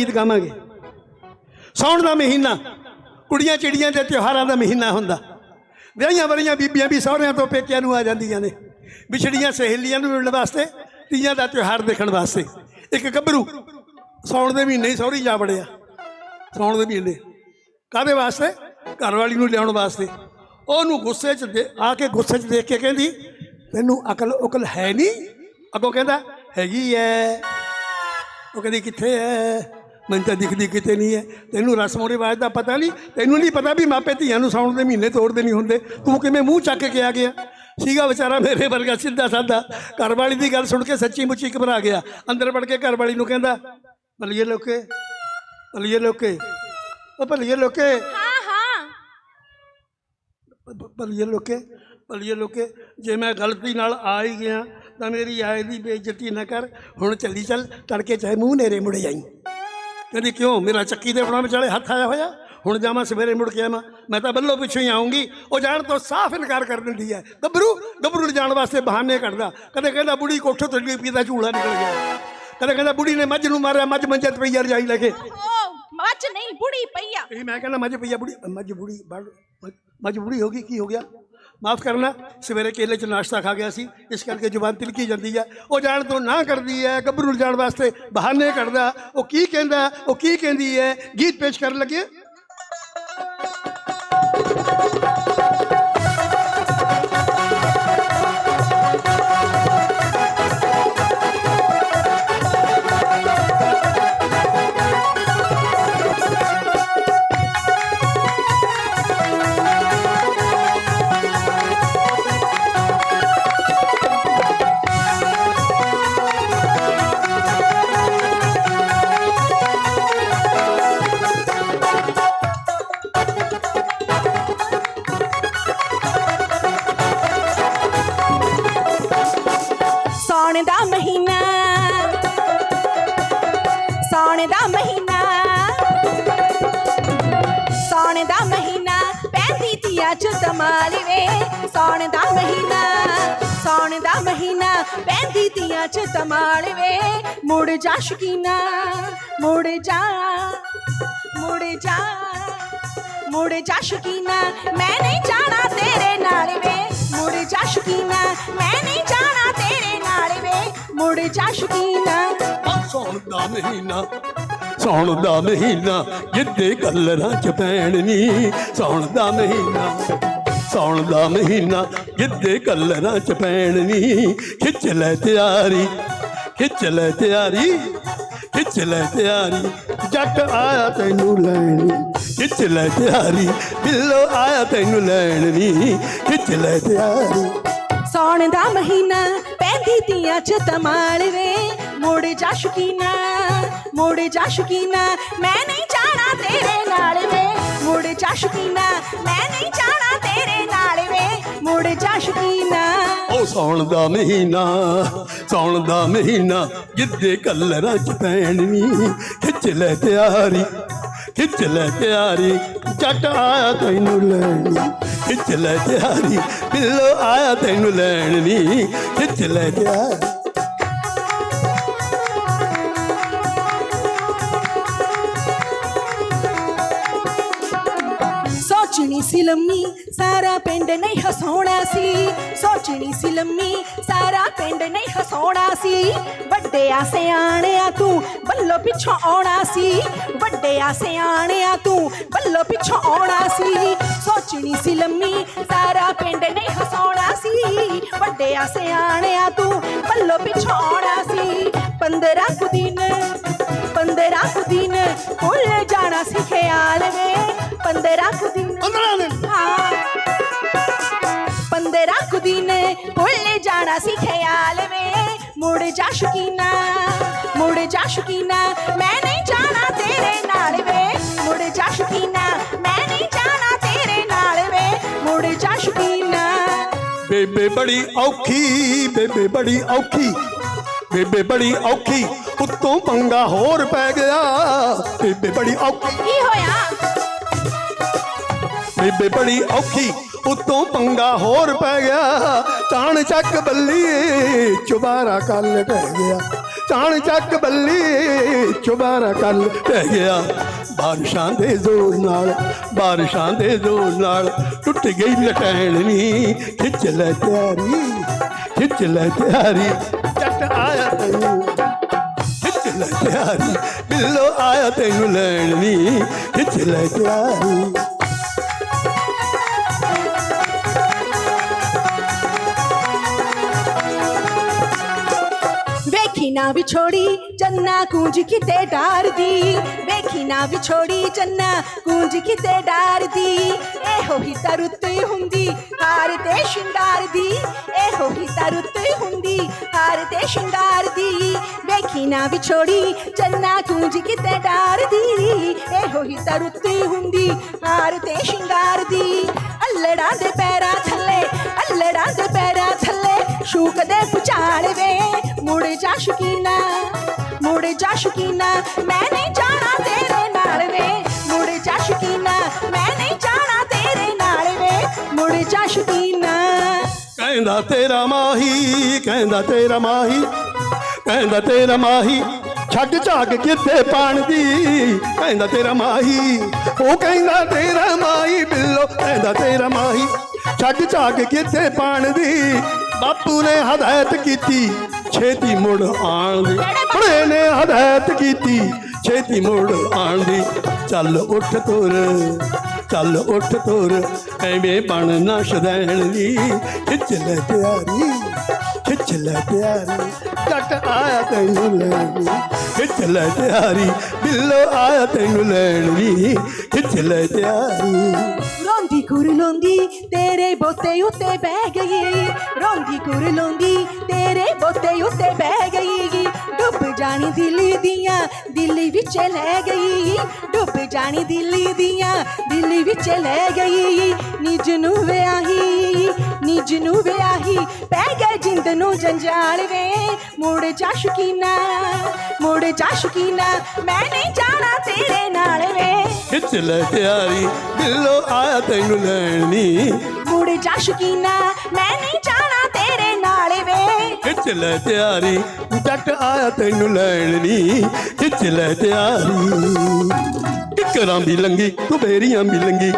ਗੀਤ ਗਾਵਾਂਗੇ। ਸੌਣ ਦਾ ਮਹੀਨਾ, ਕੁੜੀਆਂ ਚਿੜੀਆਂ ਦੇ ਤਿਉਹਾਰਾਂ ਦਾ ਮਹੀਨਾ ਹੁੰਦਾ। ਵਿਆਹੀਆਂ ਵਰੀਆਂ ਬੀਬੀਆਂ ਵੀ ਸਹੁਰਿਆਂ ਤੋਂ ਪੇਕਿਆਂ ਨੂੰ ਆ ਜਾਂਦੀਆਂ ਨੇ। ਵਿਛੜੀਆਂ ਸਹੇਲੀਆਂ ਨੂੰ ਮਿਲਣ ਵਾਸਤੇ, ਤੀਆਂ ਦਾ ਤਿਉਹਾਰ ਦੇਖਣ ਵਾਸਤੇ। ਇੱਕ ਗੱਭਰੂ ਸੌਣ ਦੇ ਮਹੀਨੇ ਹੀ ਸਹੁਰੀ ਜਾ ਵੜਿਆ। ਸੌਣ ਦੇ ਮਹੀਨੇ। ਕਾਹਦੇ ਵਾਸਤੇ? ਘਰ ਵਾਲੀ ਨੂੰ ਲਿਆਉਣ ਵਾਸਤੇ। ਉਹਨੂੰ ਗੁੱਸੇ 'ਚ ਦੇ- ਆ ਕੇ ਗੁੱਸੇ 'ਚ ਦੇਖ ਕੇ ਕਹਿੰਦੀ, ਤੈਨੂੰ ਅਕਲ ਉਕਲ ਹੈ ਨਹੀਂ? ਅੱਗੋਂ ਕਹਿੰਦਾ, ਹੈਗੀ ਐ। ਉਹ ਕਹਿੰਦੀ, ਕਿੱਥੇ ਐ? ਮੈਨੂੰ ਤਾਂ ਦਿਖਦੀ ਕਿਤੇ ਨਹੀਂ ਐ ਤੈਨੂੰ ਰਸਮੋਂ ਰਿਵਾਜ ਦਾ ਪਤਾ ਨਹੀਂ ਤੈਨੂੰ ਨਹੀਂ ਪਤਾ ਵੀ ਮਾਪੇ ਧੀਆਂ ਨੂੰ ਸੌਣ ਦੇ ਮਹੀਨੇ ਤੋੜਦੇ ਨਹੀਂ ਹੁੰਦੇ। ਤੂੰ ਕਿਵੇਂ ਮੂੰਹ ਚੱਕ ਕੇ ਆ ਗਿਆ? ਸੀਗਾ ਵਿਚਾਰਾ ਮੇਰੇ ਵਰਗਾ ਸਿੱਧਾ ਸਾਦਾ। ਘਰਵਾਲੀ ਦੀ ਗੱਲ ਸੁਣ ਕੇ ਸੱਚੀ ਮੁੱਚੀ ਘਬਰਾ ਗਿਆ। ਅੰਦਰ ਵੜ ਕੇ ਘਰਵਾਲੀ ਨੂੰ ਕਹਿੰਦਾ ਭਲੀਏ ਲੋਕੇ ਭਲੀਏ ਲੋਕੇ ਉਹ ਭਲੀਏ ਲੋਕੇ। ਹਾਂ ਹਾਂ। ਭਲੀਏ ਲੋਕੇ ਭਲੀਏ ਲੋਕੇ ਜੇ ਮੈਂ ਗਲਤੀ ਨਾਲ ਆ ਹੀ ਗਿਆ ਤਾਂ ਮੇਰੀ ਆਏ ਦੀ ਬੇਇੱਜ਼ਤੀ ਨਾ ਕਰ। ਹੁਣ ਚੱਲੀ ਚੱਲ ਤੜਕੇ ਚਾਹੇ ਮੂੰਹ ਨੇਰੇ ਮੁੜ ਜਾਈ। ਕਹਿੰਦੀ ਕਿਉਂ? ਮੇਰਾ ਚੱਕੀ ਦੇ ਬਣਾ ਵਿਚਾਲੇ ਹੱਥ ਆਇਆ ਹੋਇਆ? ਹੁਣ ਜਾਵਾਂ ਸਵੇਰੇ ਮੁੜ ਕੇ ਆਵਾਂ। ਮੈਂ ਤਾਂ ਬੱਲੋ ਪਿੱਛੋਂ ਹੀ ਆਉਂਗੀ। ਉਹ ਜਾਣ ਤੋਂ ਸਾਫ਼ ਇਨਕਾਰ ਕਰ ਦਿੰਦੀ ਹੈ। ਗੱਭਰੂ ਗੱਭਰੂ ਨੂੰ ਜਾਣ ਵਾਸਤੇ ਬਹਾਨੇ ਕੱਢਦਾ। ਕਦੇ ਕਹਿੰਦਾ ਬੁੜੀ ਕੋਠੇ ਤੋਂ ਡਿੱਗ ਪਈ ਦਾ ਝੂਲਾ ਨਿਕਲ ਗਿਆ। ਕਦੇ ਕਹਿੰਦਾ ਬੁੜੀ ਨੇ ਮੱਝ ਨੂੰ ਮਾਰਿਆ ਮੱਝ ਮੰਜੇ ਤੇ ਪਈ ਆ ਰਜਾਈ ਲੈ ਕੇ। ਮੱਝ ਨਹੀਂ ਬੁੜੀ ਪਈਆ ਇਹ ਮੈਂ ਕਹਿੰਦਾ ਮੱਝ ਪਈਆ ਬੁੜੀ ਮੱਝ ਬੁੜੀ ਮੱਝ ਬੁੜੀ ਹੋ ਗਈ ਕੀ ਹੋ ਗਿਆ? ਮਾਫ ਕਰਨਾ, ਸਵੇਰੇ ਕੇਲੇ ਚ ਨਾਸ਼ਤਾ ਖਾ ਗਿਆ ਸੀ, ਇਸ ਕਰਕੇ ਜ਼ੁਬਾਨ ਤਿਲਕੀ ਜਾਂਦੀ ਹੈ ਉਹ ਜਾਣ ਤੋਂ ਨਾ ਕਰਦੀ ਹੈ ਗੱਭਰੂ ਨੂੰ ਜਾਣ ਵਾਸਤੇ ਬਹਾਨੇ ਕਰਦਾ, ਉਹ ਕੀ ਕਹਿੰਦਾ, ਉਹ ਕੀ ਕਹਿੰਦੀ ਹੈ ਗੀਤ ਪੇਸ਼ ਕਰਨ ਲੱਗੇ? ਸੌਣ ਦਾ ਮਹੀਨਾ। ਸੌਣ ਦਾ ਮਹੀਨਾ ਪੈਂਦੀ ਤੀਆ ਚ ਧਮਾਲ ਵੇ ਸੌਣ ਦਾ ਮਹੀਨਾ ਸੌਣ ਦਾ ਮਹੀਨਾ ਪੈਂਦੀ ਤੀਆ ਚ ਧਮਾਲ ਵੇ ਮੁੜ ਜਾ ਸ਼ਕੀਨਾ, ਮੁੜ ਜਾ ਮੁੜ ਜਾ ਮੁੜ ਜਾ ਸ਼ਕੀਨਾ, ਮੈਂ ਨਹੀਂ ਜਾਣਾ ਤੇਰੇ ਨਾਲ ਵੇ ਮੁੜ ਜਾ ਸ਼ਕੀਨਾ, ਮੈਂ ਨਹੀਂ ਜਾਣਾ ਤੇਰੇ ਨਾਲ ਵੇ ਮੁੜ ਜਾ ਸ਼ਕੀਨਾ ਦਾ ਮਹੀਨਾ, ਸੌਣ ਦਾ ਮਹੀਨਾ, ਜਿੱਦੇ ਕਲਰਾਂ ਚ ਪੈਣਨੀ ਸੌਣ ਦਾ ਮਹੀਨਾ, ਸੌਣ ਦਾ ਮਹੀਨਾ ਗਿੱਧੇ ਕਲਰਾਂ ਚ ਪੈਣਨੀ ਖਿੱਚ ਲੈ ਤਿਆਰੀ, ਖਿੱਚ ਲੈ ਤਿਆਰੀ, ਖਿੱਚ ਲੈ ਤਿਆਰੀ, ਜੱਟ ਆਇਆ ਤੈਨੂੰ ਲੈਣੀ ਖਿੱਚ ਲੈ ਤਿਆਰੀ, ਬਿੱਲੋ ਆਇਆ ਤੈਨੂੰ ਲੈਣੀ ਖਿੱਚ ਲੈ ਤਿਆਰੀ ਸੌਣ ਦਾ ਮਹੀਨਾ ਪੈਂਦੀ ਤੀਆਂ ਚ ਧਮਾਲ ਵੇ। ਮੁੜ ਜਾ ਸ਼ਕੀਨਾ, ਮੁੜ ਜਾ ਸ਼ਕੀਨਾ, ਮੈਂ ਨਹੀਂ ਜਾਣਾ ਤੇਰੇ ਨਾਲ ਵੇ। ਮੁੜ ਜਾ ਸ਼ਕੀਨਾ, ਮੈਂ ਨਹੀਂ ਜਾਣਾ ਤੇਰੇ ਨਾਲ ਵੇ। ਮੁੜ ਜਾ ਸ਼ਕੀਨਾ। ਉਹ ਸੌਣ ਦਾ ਮਹੀਨਾ, ਸੌਣ ਦਾ ਮਹੀਨਾ ਜਿੱਦੇ ਕਲਰਾਂ ਚ ਪੈਣਨੀ ਖਿੱਚ ਲੈ ਤਿਆਰੀ, ਖਿੱਚ ਲੈ ਤਿਆਰੀ, ਜੱਟ ਆਇਆ ਤੈਨੂੰ ਲੈਣੀ। ਖਿੱਚ ਲੈ ਤਿਆਰੀ ਬਿੱਲੋ ਆਇਆ ਤੈਨੂੰ ਲੈਣ ਲੈਣੀ ਖਿੱਚ ਲੈ ਤਿਆਰੀ। ਸੋਚਣੀ ਸੀ ਲੰਮੀ, ਸਾਰਾ ਪਿੰਡ ਨਹੀਂ ਹਸਾਉਣਾ ਸੀ। ਸੋਚਣੀ ਸੀ ਲੰਮੀ, ਸਾਰਾ ਪਿੰਡ ਨਹੀਂ ਹਸਾਉਣਾ ਸੀ। ਵੱਡਿਆ ਸਿਆਣਿਆ ਤੂੰ ਬੱਲੋ ਪਿੱਛੋਂ ਆਉਣਾ ਸੀ। ਵੱਡਿਆ ਸਿਆਣਿਆ ਤੂੰ ਬੱਲੋ ਪਿੱਛੋਂ ਆਉਣਾ ਸੀ। ਸੋਚਣੀ ਸੀ ਲੰਮੀ, ਸਾਰਾ ਪਿੰਡ ਨਹੀਂ ਹਸਾਉਣਾ ਸੀ। ਵੱਡਿਆ ਸਿਆਣਿਆ ਤੂੰ ਬੱਲੋ ਪਿੱਛੋਂ ਆਉਣਾ ਸੀ। 15 ਕੁ ਦਿਨ 15 ਕੁ ਦਿਨ ਭੁੱਲ 15 ਕੁ ਦਿਨ ਪੰਦਰਾਂ ਦਿਨ ਹਾਂ 15 ਕੁ ਦਿਨ ਭੁੱਲ ਜਾਣਾ ਸੀ ਖਿਆਲ ਵੇ ਮੁੜ ਜਾ ਸ਼ਕੀਨਾ ਮੁੜ ਜਾ ਸ਼ਕੀਨਾ ਮੈਂ ਨਹੀਂ ਜਾਣਾ ਤੇਰੇ ਨਾਲ ਵੇ ਮੁੜ ਜਾ ਸ਼ਕੀਨਾ ਮੈਂ ਨਹੀਂ ਜਾਣਾ ਤੇਰੇ ਨਾਲ ਵੇ ਮੁੜ ਜਾ ਸ਼ਕੀਨਾ ਬੇਬੇ ਬੜੀ ਔਖੀ ਬੇਬੇ ਬੜੀ ਔਖੀ ਬੇਬੇ ਬੜੀ ਔਖੀ ਉੱਤੋਂ ਪੰਗਾ ਹੋਰ ਪੈ ਗਿਆ ਬੇਬੇ ਬੜੀ ਔਖੀ ਕੀ ਉੱਤੋਂ ਪੰਗਾ ਹੋਰ ਪੈ ਗਿਆ। ਤਾਣ ਚੱਕ ਬੱਲੀ, ਚੁਬਾਰਾ ਕੱਲ ਟਹਿ ਗਿਆ। ਚਾਣ ਚੱਕ ਬੱਲੀ, ਚੁਬਾਰਾ ਕੱਲ ਪੈ ਗਿਆ। ਬਾਰਿਸ਼ਾਂ ਦੇ ਜ਼ੋਰ ਨਾਲ, ਬਾਰਿਸ਼ਾਂ ਦੇ ਜ਼ੋਰ ਨਾਲ ਟੁੱਟ ਗਈ ਲਟੈਣ ਨੀ ਖਿੱਚ ਲੈ ਤਿਆਰੀ, ਖਿੱਚ ਲੈ ਤਿਆਰੀ ਚੱਟ ਆਇਆ ਤੈਨੂੰ। ਖਿੱਚ ਲੈ ਤਿਆਰੀ, ਬਿੱਲੋ ਆਇਆ ਤੈਨੂੰ ਲੈਣ ਵੀ। ਖਿੱਚ ਲੈ ਤਿਆਰੀ। ਵੇਖੀ ਨਾ ਵਿਛੋੜੀ, ਚੰਨਾ ਕੂੰਜ ਕਿਤੇ ਡਾਰਦੀ। ਵੇਖੀ ਨਾ ਵਿਛੋੜੀ, ਚੰਨਾ ਕੂੰਜ ਕਿਤੇ ਡਾਰਦੀ। ਇਹੋ ਹੀ ਤਾਂ ਹੁੰਦੀ, ਹਾਰ ਤੇ ਸ਼ਿੰਗਾਰ ਦੀ ਇਹੋ ਹੀ ਤਾਂ ਹੁੰਦੀ, ਹਾਰ ਤੇ ਸ਼ਿੰਗਾਰ ਦੀ ਵੇਖੀ ਨਾ ਵਿਛੋੜੀ, ਚੰਨਾ ਕੂੰਜ ਕਿਤੇ ਡਾਰਦੀ। ਇਹੋ ਹੀ ਤਾਂ ਹੁੰਦੀ, ਹਾਰ ਤੇ ਸ਼ਿੰਗਾਰ ਦੀ ਅੱਲੜਾਂ ਦੇ ਪੈਰਾਂ ਥੱਲੇ, ਅੱਲੜਾਂ ਦੇ ਪੈਰਾਂ ਸ਼ੂਕ ਦੇ ਪੁਚਾਲ ਵੇ ਮੁੜ ਜਾ ਸ਼ਕੀਨਾ, ਮੁੜ ਜਾ ਸ਼ਕੀਨਾ, ਮੈਂ ਨਹੀਂ ਜਾਣਾ ਤੇਰੇ ਨਾਲ ਵੇ ਮੁੜ ਜਾ ਸ਼ਕੀਨਾ, ਮੈਂ ਨਹੀਂ ਜਾਣਾ ਤੇਰੇ ਨਾਲ ਵੇ ਮੁੜ ਜਾ ਸ਼ਕੀਨਾ। ਕਹਿੰਦਾ ਤੇਰਾ ਮਾਹੀ, ਕਹਿੰਦਾ ਤੇਰਾ ਮਾਹੀ, ਕਹਿੰਦਾ ਤੇਰਾ ਮਾਹੀ, ਛੱਡ ਝਾਕ ਕਿੱਥੇ ਪਾਣ ਦੀ ਕਹਿੰਦਾ ਤੇਰਾ ਮਾਹੀ, ਉਹ ਕਹਿੰਦਾ ਤੇਰਾ ਮਾਹੀ ਬਿੱਲੋ, ਕਹਿੰਦਾ ਤੇਰਾ ਮਾਹੀ, ਛੱਡ ਝਾਕ ਕਿੱਥੇ ਪਾਣ ਦੀ ਬਾਪੂ ਨੇ ਹਦਾਇਤ ਕੀਤੀ ਛੇਤੀ ਮੁੜ ਆਣ ਦੀ। ਬੜੇ ਨੇ ਹਦਾਇਤ ਕੀਤੀ ਛੇਤੀ ਮੁੜ ਆਣ ਦੀ। ਚੱਲ ਉੱਠ ਤੁਰ ਚੱਲ ਉੱਠ ਤੁਰ ਐਵੇਂ ਬਣ ਨਾ ਸ਼ਦੈਣ ਦੀ ਖਿੱਚ ਲੈ ਤਿਆਰੀ ਖਿੱਚ ਲੈ ਤਿਆਰੀ। ਜੱਟ ਆਇਆ ਤੈਨੂੰ ਲੈਣ ਦੀ ਖਿੱਚ ਲੈ ਤਿਆਰੀ ਬਿੱਲੋ ਆਇਆ ਤੈਨੂੰ ਲੈਣ ਦੀ ਖਿੱਚ ਲੈ ਤਿਆਰੀ। ਰੋਂਦੀ ਕੁਰਲੋਂਦੀ ਤੇਰੇ ਬੋਤੇ ਉੱਤੇ ਬਹਿ ਗਈ। ਰੋਂਦੀ ਕੁਰਲੋਂਦੀ ਤੇਰੇ ਬੋਤੇ ਉੱਤੇ ਬਹਿ ਗਈ। ਡੁੱਬ ਜਾਣੀ ਦਿਲ ਦੀਆਂ, ਦਿਲ ਵਿੱਚ ਲੈ ਗਈ। ਡੁੱਬ ਜਾਣੀ ਦਿਲ ਦੀਆਂ, ਦਿਲ ਵਿੱਚ ਲੈ ਗਈ। ਨਿਜ ਨੂੰ ਵਿਆਹੀ ਨੂੰ ਵਿਆਹੀ ਪੈ ਗਏ ਜਿੰਦ ਨੂੰ ਜੰਜਾਲ ਵੇ ਮੁੜ ਜਾ ਸ਼ਕੀਨਾ ਮੁੜ ਜਾ ਸ਼ਕੀਨਾ ਮੈਂ ਨਹੀਂ ਜਾਣਾ ਤੇਰੇ ਨਾਲ ਵੇ। ਖਿੱਚ ਲੈ ਤਿਆਰੀ ਬਿੱਲੋ ਆਇਆ ਤੈਨੂੰ ਲੈਣ ਮੁੜ ਜਾ ਸ਼ਕੀਨਾ ਮੈਂ ਨਹੀਂ ਜਾਣਾ ਤੇਰੇ ਨਾਲ ਵੇ। ਖਿੱਚ ਲੈ ਤਿਆਰੀ ਜੱਟ ਆਇਆ ਤੈਨੂੰ ਲੈਣ ਖਿੱਚ ਲੈ ਤਿਆਰੀ। ਕਿਕਰਾਂ ਵੀ ਲੰਗੀ ਤੂੰ ਬੇਰੀਆਂ ਵੀ ਲੰਗੀ।